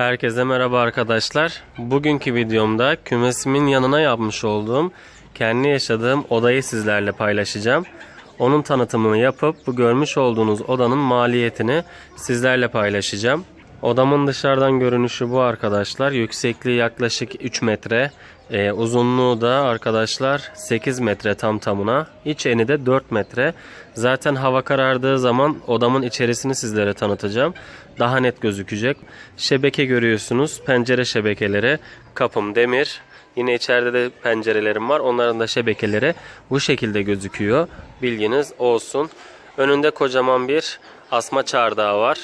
Herkese merhaba arkadaşlar. Bugünkü videomda kümesimin yanına yapmış olduğum, kendi yaşadığım odayı sizlerle paylaşacağım. Onun tanıtımını yapıp bu görmüş olduğunuz odanın maliyetini sizlerle paylaşacağım. Odamın dışarıdan görünüşü bu arkadaşlar. Yüksekliği yaklaşık 3 metre. Ee, uzunluğu da arkadaşlar 8 metre tam tamına. İç eni de 4 metre. Zaten hava karardığı zaman odamın içerisini sizlere tanıtacağım. Daha net gözükecek. Şebeke görüyorsunuz. Pencere şebekeleri. Kapım demir. Yine içeride de pencerelerim var. Onların da şebekeleri bu şekilde gözüküyor. Bilginiz olsun. Önünde kocaman bir asma çardağı var.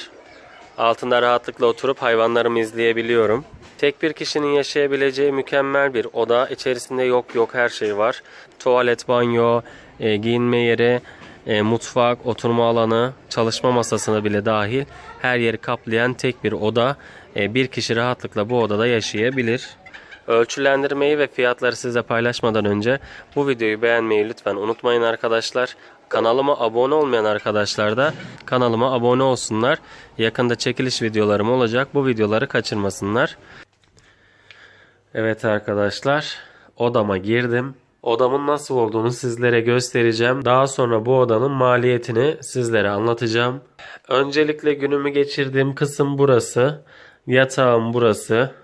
Altında rahatlıkla oturup hayvanlarımı izleyebiliyorum. Tek bir kişinin yaşayabileceği mükemmel bir oda. İçerisinde yok yok her şey var. Tuvalet, banyo, e, giyinme yeri, e, mutfak, oturma alanı, çalışma masasına bile dahil her yeri kaplayan tek bir oda. E, bir kişi rahatlıkla bu odada yaşayabilir. Ölçülendirmeyi ve fiyatları size paylaşmadan önce bu videoyu beğenmeyi lütfen unutmayın arkadaşlar. Kanalıma abone olmayan arkadaşlar da kanalıma abone olsunlar. Yakında çekiliş videolarım olacak. Bu videoları kaçırmasınlar. Evet arkadaşlar odama girdim. Odamın nasıl olduğunu sizlere göstereceğim. Daha sonra bu odanın maliyetini sizlere anlatacağım. Öncelikle günümü geçirdiğim kısım burası. Yatağım burası.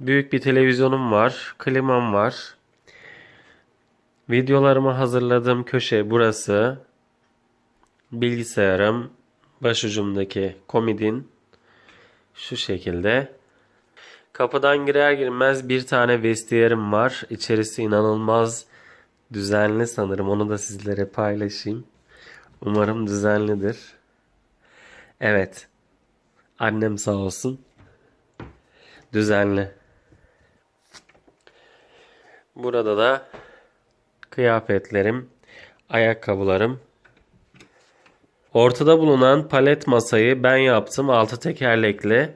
Büyük bir televizyonum var. Klimam var. Videolarımı hazırladığım köşe burası. Bilgisayarım. Başucumdaki komodin. Şu şekilde. Kapıdan girer girmez bir tane vestiyerim var. İçerisi inanılmaz düzenli sanırım. Onu da sizlere paylaşayım. Umarım düzenlidir. Evet. Annem sağ olsun. Düzenli. Burada da kıyafetlerim, ayakkabılarım. Ortada bulunan palet masayı ben yaptım. Altı tekerlekli.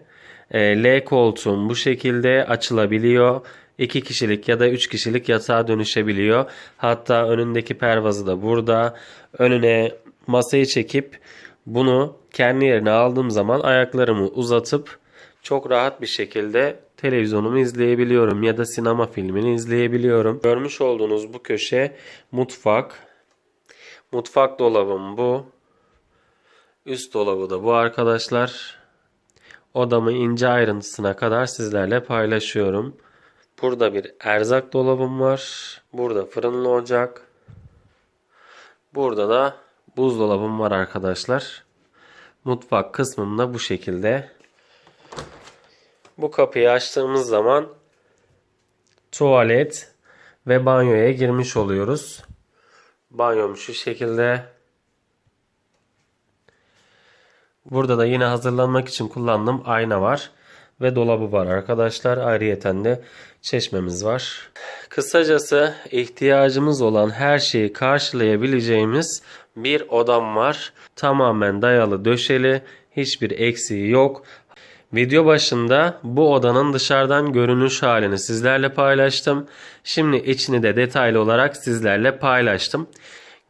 E, L koltuğum bu şekilde açılabiliyor. 2 kişilik ya da 3 kişilik yatağa dönüşebiliyor. Hatta önündeki pervazı da burada. Önüne masayı çekip bunu kendi yerine aldığım zaman ayaklarımı uzatıp çok rahat bir şekilde televizyonumu izleyebiliyorum ya da sinema filmini izleyebiliyorum. Görmüş olduğunuz bu köşe mutfak. Mutfak dolabım bu. Üst dolabı da bu arkadaşlar. Odamı ince ayrıntısına kadar sizlerle paylaşıyorum. Burada bir erzak dolabım var. Burada fırınlı ocak. Burada da buzdolabım var arkadaşlar. Mutfak kısmım da bu şekilde. Bu kapıyı açtığımız zaman tuvalet ve banyoya girmiş oluyoruz. Banyom şu şekilde. Burada da yine hazırlanmak için kullandığım ayna var ve dolabı var arkadaşlar. Ayrıyeten de çeşmemiz var. Kısacası ihtiyacımız olan her şeyi karşılayabileceğimiz bir odam var. Tamamen dayalı döşeli. Hiçbir eksiği yok. Video başında bu odanın dışarıdan görünüş halini sizlerle paylaştım. Şimdi içini de detaylı olarak sizlerle paylaştım.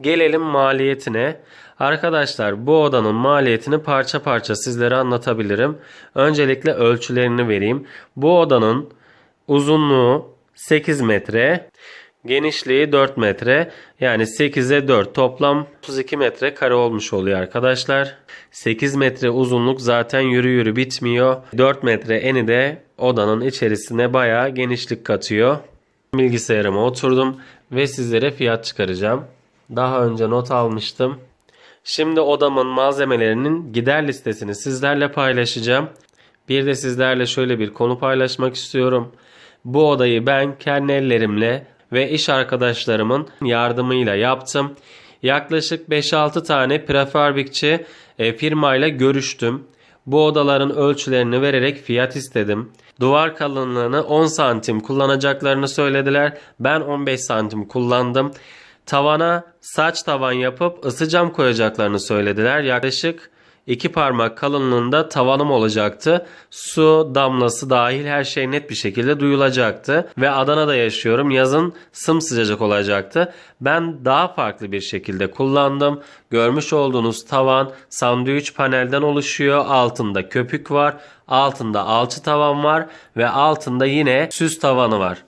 Gelelim maliyetine. Arkadaşlar bu odanın maliyetini parça parça sizlere anlatabilirim. Öncelikle ölçülerini vereyim. Bu odanın uzunluğu 8 metre, genişliği 4 metre. Yani 8'e 4 toplam 32 metre kare olmuş oluyor arkadaşlar. 8 metre uzunluk zaten yürü yürü bitmiyor. 4 metre eni de odanın içerisine bayağı genişlik katıyor. Bilgisayarıma oturdum ve sizlere fiyat çıkaracağım. Daha önce not almıştım. Şimdi odamın malzemelerinin gider listesini sizlerle paylaşacağım. Bir de sizlerle şöyle bir konu paylaşmak istiyorum. Bu odayı ben kendi ellerimle ve iş arkadaşlarımın yardımıyla yaptım. Yaklaşık 5-6 tane prefabrikçi e, firmayla görüştüm. Bu odaların ölçülerini vererek fiyat istedim. Duvar kalınlığını 10 santim kullanacaklarını söylediler. Ben 15 santim kullandım. Tavana saç tavan yapıp ısı cam koyacaklarını söylediler. Yaklaşık iki parmak kalınlığında tavanım olacaktı. Su damlası dahil her şey net bir şekilde duyulacaktı. Ve Adana'da yaşıyorum. Yazın sımsıcacık olacaktı. Ben daha farklı bir şekilde kullandım. Görmüş olduğunuz tavan sandviç panelden oluşuyor. Altında köpük var. Altında alçı tavan var. Ve altında yine süs tavanı var.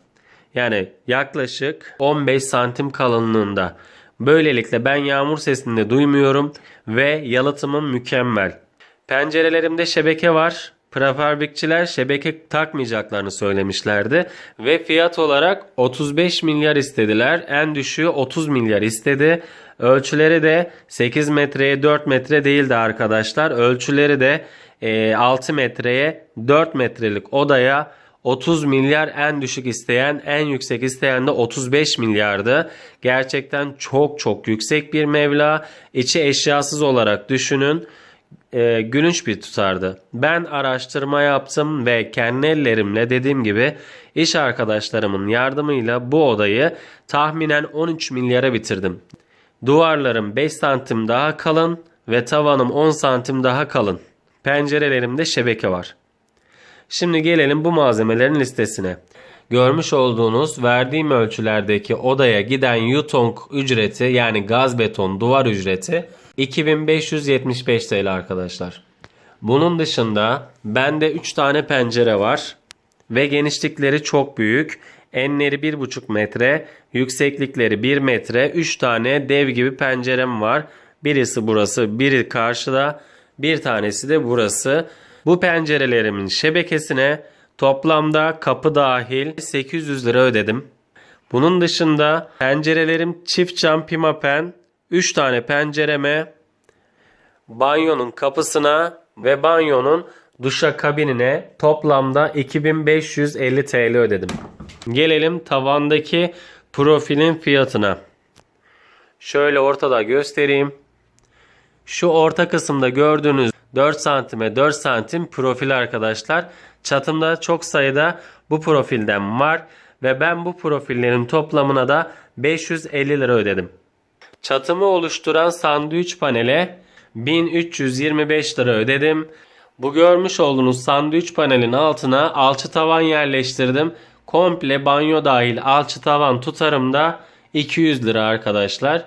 Yani yaklaşık 15 santim kalınlığında. Böylelikle ben yağmur sesini de duymuyorum ve yalıtımım mükemmel. Pencerelerimde şebeke var. Prefabrikçiler şebeke takmayacaklarını söylemişlerdi ve fiyat olarak 35 milyar istediler. En düşüğü 30 milyar istedi. Ölçüleri de 8 metreye 4 metre değildi arkadaşlar. Ölçüleri de e, 6 metreye 4 metrelik odaya 30 milyar en düşük isteyen, en yüksek isteyen de 35 milyardı. Gerçekten çok çok yüksek bir mevla. İçi eşyasız olarak düşünün. E, gülünç bir tutardı. Ben araştırma yaptım ve kendi ellerimle dediğim gibi iş arkadaşlarımın yardımıyla bu odayı tahminen 13 milyara bitirdim. Duvarlarım 5 santim daha kalın ve tavanım 10 santim daha kalın. Pencerelerimde şebeke var. Şimdi gelelim bu malzemelerin listesine. Görmüş olduğunuz verdiğim ölçülerdeki odaya giden yutong ücreti yani gaz beton duvar ücreti 2575 TL arkadaşlar. Bunun dışında bende 3 tane pencere var ve genişlikleri çok büyük. Enleri 1,5 metre, yükseklikleri 1 metre, 3 tane dev gibi pencerem var. Birisi burası, biri karşıda, bir tanesi de burası. Bu pencerelerimin şebekesine toplamda kapı dahil 800 lira ödedim. Bunun dışında pencerelerim çift cam pimapen, 3 tane pencereme, banyonun kapısına ve banyonun duşa kabinine toplamda 2550 TL ödedim. Gelelim tavandaki profilin fiyatına. Şöyle ortada göstereyim. Şu orta kısımda gördüğünüz 4 santime 4 santim profil arkadaşlar. Çatımda çok sayıda bu profilden var ve ben bu profillerin toplamına da 550 lira ödedim. Çatımı oluşturan sandviç panele 1325 lira ödedim. Bu görmüş olduğunuz sandviç panelin altına alçı tavan yerleştirdim. Komple banyo dahil alçı tavan tutarımda 200 lira arkadaşlar.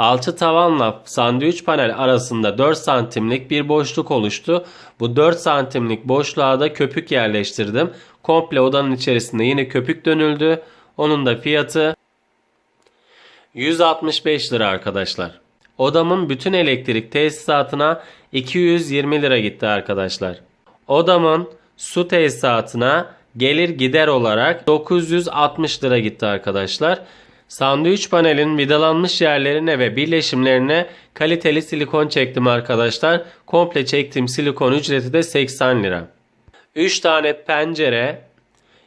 Alçı tavanla sandviç panel arasında 4 santimlik bir boşluk oluştu. Bu 4 santimlik boşluğa da köpük yerleştirdim. Komple odanın içerisinde yine köpük dönüldü. Onun da fiyatı 165 lira arkadaşlar. Odamın bütün elektrik tesisatına 220 lira gitti arkadaşlar. Odamın su tesisatına gelir gider olarak 960 lira gitti arkadaşlar. Sandviç panelin vidalanmış yerlerine ve birleşimlerine kaliteli silikon çektim arkadaşlar. Komple çektiğim silikon ücreti de 80 lira. 3 tane pencere,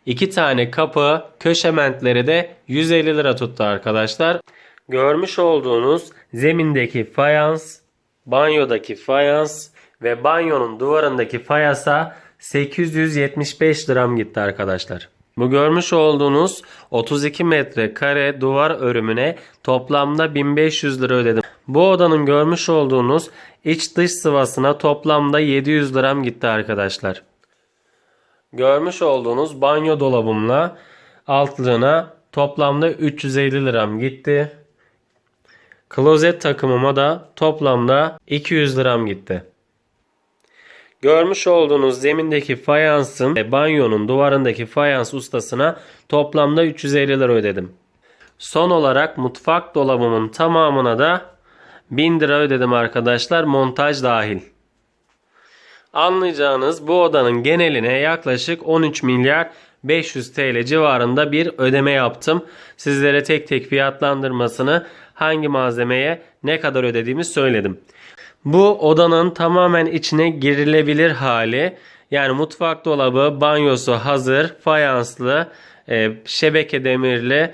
2 tane kapı, köşementleri de 150 lira tuttu arkadaşlar. Görmüş olduğunuz zemindeki fayans, banyodaki fayans ve banyonun duvarındaki fayasa 875 liram gitti arkadaşlar. Bu görmüş olduğunuz 32 metrekare duvar örümüne toplamda 1500 lira ödedim. Bu odanın görmüş olduğunuz iç dış sıvasına toplamda 700 liram gitti arkadaşlar. Görmüş olduğunuz banyo dolabımla altlığına toplamda 350 liram gitti. Klozet takımıma da toplamda 200 liram gitti. Görmüş olduğunuz zemindeki fayansın ve banyonun duvarındaki fayans ustasına toplamda 350 lira ödedim. Son olarak mutfak dolabımın tamamına da 1000 lira ödedim arkadaşlar montaj dahil. Anlayacağınız bu odanın geneline yaklaşık 13 milyar 500 TL civarında bir ödeme yaptım. Sizlere tek tek fiyatlandırmasını hangi malzemeye ne kadar ödediğimi söyledim. Bu odanın tamamen içine girilebilir hali. Yani mutfak dolabı, banyosu hazır, fayanslı, e, şebeke demirli,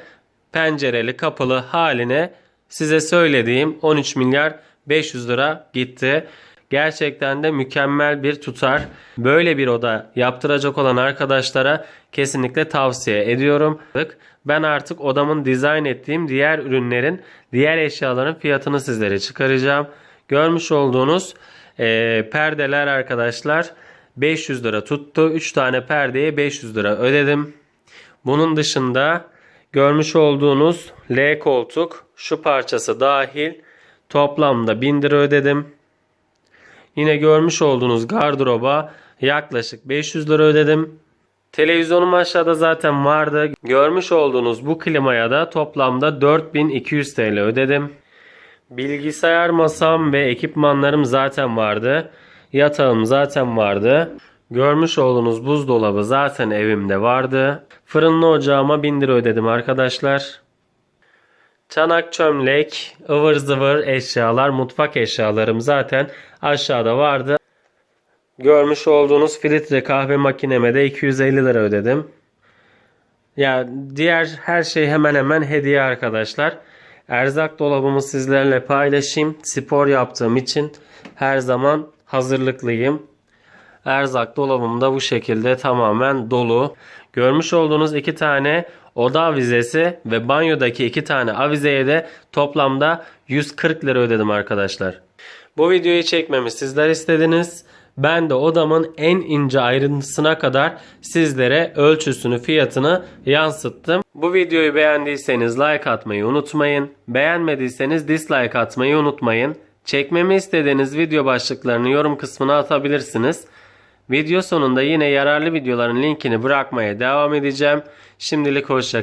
pencereli, kapılı haline size söylediğim 13 milyar 500 lira gitti. Gerçekten de mükemmel bir tutar. Böyle bir oda yaptıracak olan arkadaşlara kesinlikle tavsiye ediyorum. Ben artık odamın dizayn ettiğim diğer ürünlerin, diğer eşyaların fiyatını sizlere çıkaracağım. Görmüş olduğunuz Ee, perdeler arkadaşlar 500 lira tuttu. 3 tane perdeye 500 lira ödedim. Bunun dışında görmüş olduğunuz L koltuk şu parçası dahil toplamda 1000 lira ödedim. Yine görmüş olduğunuz gardıroba yaklaşık 500 lira ödedim. Televizyonum aşağıda zaten vardı. Görmüş olduğunuz bu klimaya da toplamda 4200 TL ödedim. Bilgisayar masam ve ekipmanlarım zaten vardı. Yatağım zaten vardı. Görmüş olduğunuz buzdolabı zaten evimde vardı. Fırınlı ocağıma 1000 lira ödedim arkadaşlar. Çanak çömlek, ıvır zıvır eşyalar, mutfak eşyalarım zaten aşağıda vardı. Görmüş olduğunuz filtre kahve makineme de 250 lira ödedim. Ya diğer her şey hemen hemen hediye arkadaşlar. Erzak dolabımı sizlerle paylaşayım. Spor yaptığım için her zaman hazırlıklıyım. Erzak dolabım da bu şekilde tamamen dolu. Görmüş olduğunuz iki tane oda avizesi ve banyodaki iki tane avizeye de toplamda 140 lira ödedim arkadaşlar. Bu videoyu çekmemi sizler istediniz. Ben de odamın en ince ayrıntısına kadar sizlere ölçüsünü, fiyatını yansıttım. Bu videoyu beğendiyseniz like atmayı unutmayın. Beğenmediyseniz dislike atmayı unutmayın. Çekmemi istediğiniz video başlıklarını yorum kısmına atabilirsiniz. Video sonunda yine yararlı videoların linkini bırakmaya devam edeceğim. Şimdilik hoşça